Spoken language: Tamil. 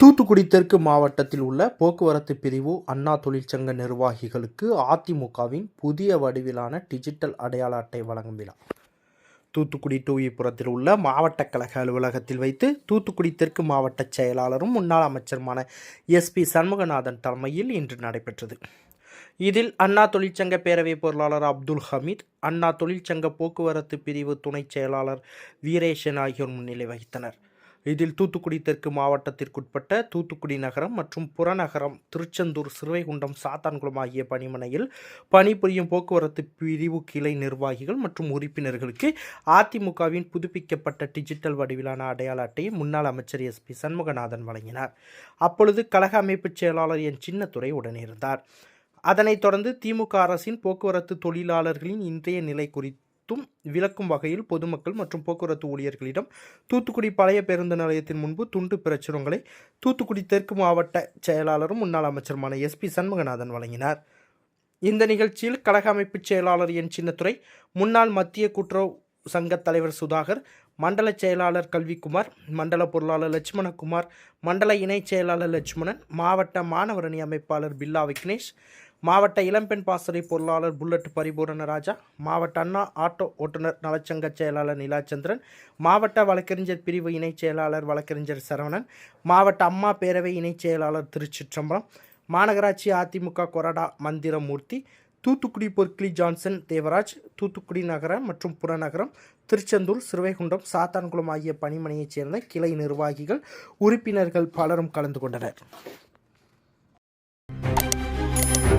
தூத்துக்குடி தெற்கு மாவட்டத்தில் உள்ள போக்குவரத்து பிரிவு அண்ணா தொழிற்சங்க நிர்வாகிகளுக்கு அதிமுகவின் புதிய வடிவிலான டிஜிட்டல் அடையாள அட்டை வழங்கும் விழா. தூத்துக்குடி டூவிபுரத்தில் உள்ள மாவட்ட கழக அலுவலகத்தில் வைத்து தூத்துக்குடி தெற்கு மாவட்ட செயலாளரும் முன்னாள் அமைச்சருமான எஸ்பி சண்முகநாதன் தலைமையில் இன்று நடைபெற்றது. இதில் அண்ணா தொழிற்சங்க பேரவை பொருளாளர் அப்துல் ஹமீத் அண்ணா தொழிற்சங்க போக்குவரத்து பிரிவு துணைச் செயலாளர் வீரேஷன் ஆகியோர் முன்னிலை வகித்தனர். இதில் தூத்துக்குடி தெற்கு மாவட்டத்திற்குட்பட்ட தூத்துக்குடி நகரம் மற்றும் புறநகரம் திருச்செந்தூர் சிறுவைகுண்டம் சாத்தான்குளம் ஆகிய பணிமனையில் பணிபுரியும் போக்குவரத்து பிரிவு கிளை நிர்வாகிகள் மற்றும் உறுப்பினர்களுக்கு அதிமுகவின் புதுப்பிக்கப்பட்ட டிஜிட்டல் வடிவிலான அடையாள அட்டையை முன்னாள் அமைச்சர் எஸ்பி சண்முகநாதன் வழங்கினார். அப்பொழுது கழக அமைப்புச் செயலாளர் என். சின்னத்துறை உடனிருந்தார். அதனைத் தொடர்ந்து திமுக அரசின் போக்குவரத்து தொழிலாளர்களின் இன்றைய நிலை குறித்தும் விளக்கும் வகையில் பொதுமக்கள் மற்றும் போக்குவரத்து ஊழியர்களிடம் தூத்துக்குடி பழைய பேருந்து நிலையத்தின் முன்பு துண்டு பிரச்சுரங்களை தூத்துக்குடி தெற்கு மாவட்ட செயலாளரும் முன்னாள் அமைச்சருமான எஸ்பி சண்முகநாதன் வழங்கினார். இந்த நிகழ்ச்சியில் கழக அமைப்புச் செயலாளர் என் சின்னத்துறை முன்னாள் மத்திய கூட்டுறவு சங்க தலைவர் சுதாகர் மண்டல செயலாளர் கல்விக்குமார் மண்டல பொருளாளர் லட்சுமணகுமார் மண்டல இணைச் செயலாளர் லட்சுமணன் மாவட்ட மாணவரணி அமைப்பாளர் பில்லா விக்னேஷ் மாவட்ட இளம்பெண் பாசறை பொருளாளர் புல்லட் பரிபூரண ராஜா மாவட்ட அண்ணா ஆட்டோ ஓட்டுநர் நலச்சங்க செயலாளர் நிலாச்சந்திரன் மாவட்ட வழக்கறிஞர் பிரிவு இணைச் செயலாளர் வழக்கறிஞர் சரவணன் மாவட்ட அம்மா பேரவை இணைச் செயலாளர் திருச்சிற்றம்பலம் மாநகராட்சி அதிமுக கொரடா மந்திரமூர்த்தி தூத்துக்குடி பொற்கிளி ஜான்சன் தேவராஜ் தூத்துக்குடி நகர மற்றும் புறநகரம் திருச்செந்தூர் சிறுவைகுண்டம் சாத்தான்குளம் ஆகிய பணிமனையைச் சேர்ந்த கிளை நிர்வாகிகள் உறுப்பினர்கள் பலரும் கலந்து கொண்டனர்.